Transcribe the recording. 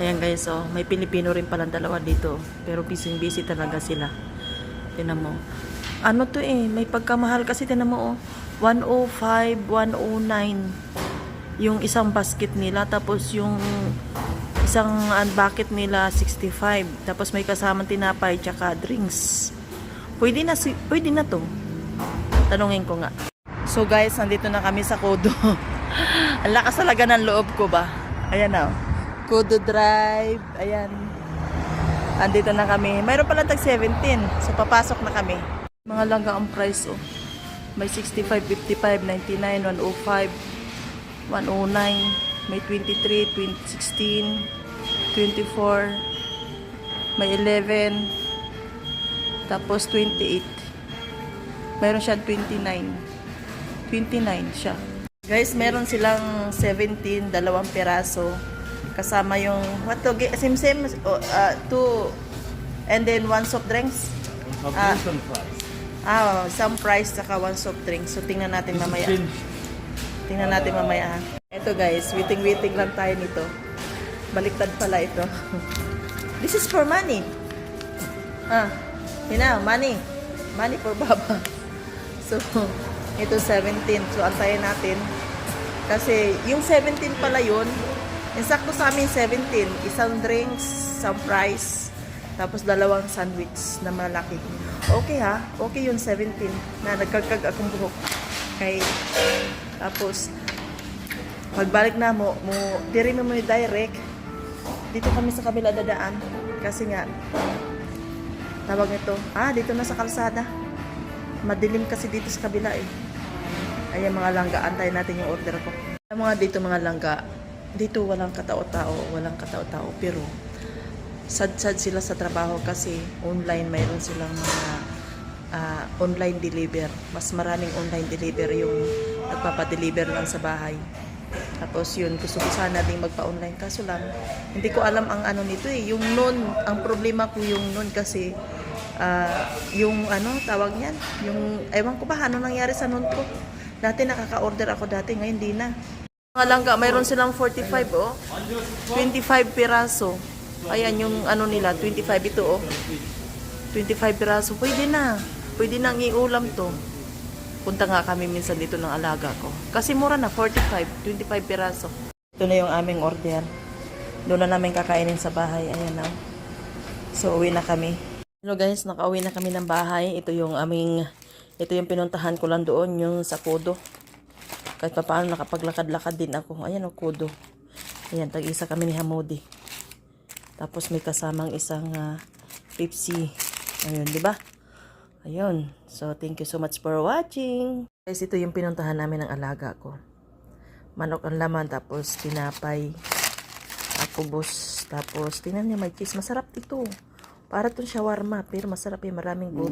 Ayan guys, oh, may Pilipino rin palang dalawa dito. Pero busy-busy talaga sila. Tinan mo. Ano to eh, may pagkamahal kasi tinan mo oh. 105, 109 yung isang basket nila tapos yung isang uh, bucket nila 65 tapos may kasamang tinapay tsaka drinks pwede na si pwede na to tanungin ko nga so guys nandito na kami sa Kodo ang lakas talaga ng loob ko ba ayan na oh. Kodo Drive ayan andito na kami mayroon pala tag 17 so papasok na kami mga langga ang price oh may 65, 55, 99, 105 109, may 23, 2016, 24, may 11, tapos 28. Meron siya 29. 29 siya. Guys, meron silang 17, dalawang piraso. Kasama yung, what to, same, oh, uh, two, and then one soft drinks. Ah. Wilson fries. Ah, some price saka one soft drink. So, tingnan natin mamaya. Tingnan natin mamaya. Ito guys, waiting-waiting lang tayo nito. Baliktad pala ito. This is for money. Ah, yun na, money. Money for baba. So, ito 17. So, antayin natin. Kasi, yung 17 pala yun, insakto sa amin 17. Isang drinks, some fries, tapos dalawang sandwich na malaki. Okay ha, okay yun 17 na nagkagkag akong buhok. Okay. Tapos, pagbalik na mo, mo diri mo mo direct. Dito kami sa kabila dadaan. Kasi nga, tawag nito, ah, dito na sa kalsada. Madilim kasi dito sa kabila eh. Ayan mga langga, antayin natin yung order ko. Mga dito mga langga, dito walang katao-tao, walang katao-tao. Pero, sad-sad sila sa trabaho kasi online mayroon silang mga ah, online deliver. Mas maraming online deliver yung nagpapadeliver lang sa bahay. Tapos yun, gusto ko sana ding magpa-online. Kaso lang, hindi ko alam ang ano nito eh. Yung noon, ang problema ko yung noon kasi ah, yung ano, tawag niyan, yung, ewan ko ba, ano nangyari sa noon ko. Dati nakaka-order ako dati, ngayon di na. Mga langga, mayroon silang 45 oh. 25 piraso. Ayan yung ano nila, 25 ito oh. 25 piraso. Pwede na. Pwede nang iulam to. Punta nga kami minsan dito ng alaga ko. Kasi mura na, 45. 25 piraso. Ito na yung aming order. Doon na namin kakainin sa bahay. Ayan na. So, uwi na kami. Hello guys, nakauwi na kami ng bahay. Ito yung aming, ito yung pinuntahan ko lang doon, yung sa Kodo. Kahit pa paano nakapaglakad-lakad din ako. Ayan o, Kodo. Ayan, tag-isa kami ni Hamodi. Tapos may kasamang isang ah, Pepsi. Ayun, di ba? Ayun. So, thank you so much for watching. Guys, ito yung pinuntahan namin ng alaga ko. Manok ang laman, tapos tinapay, akubos, tapos tinan niya may cheese. Masarap ito. Para itong shawarma, pero masarap yung maraming gulay.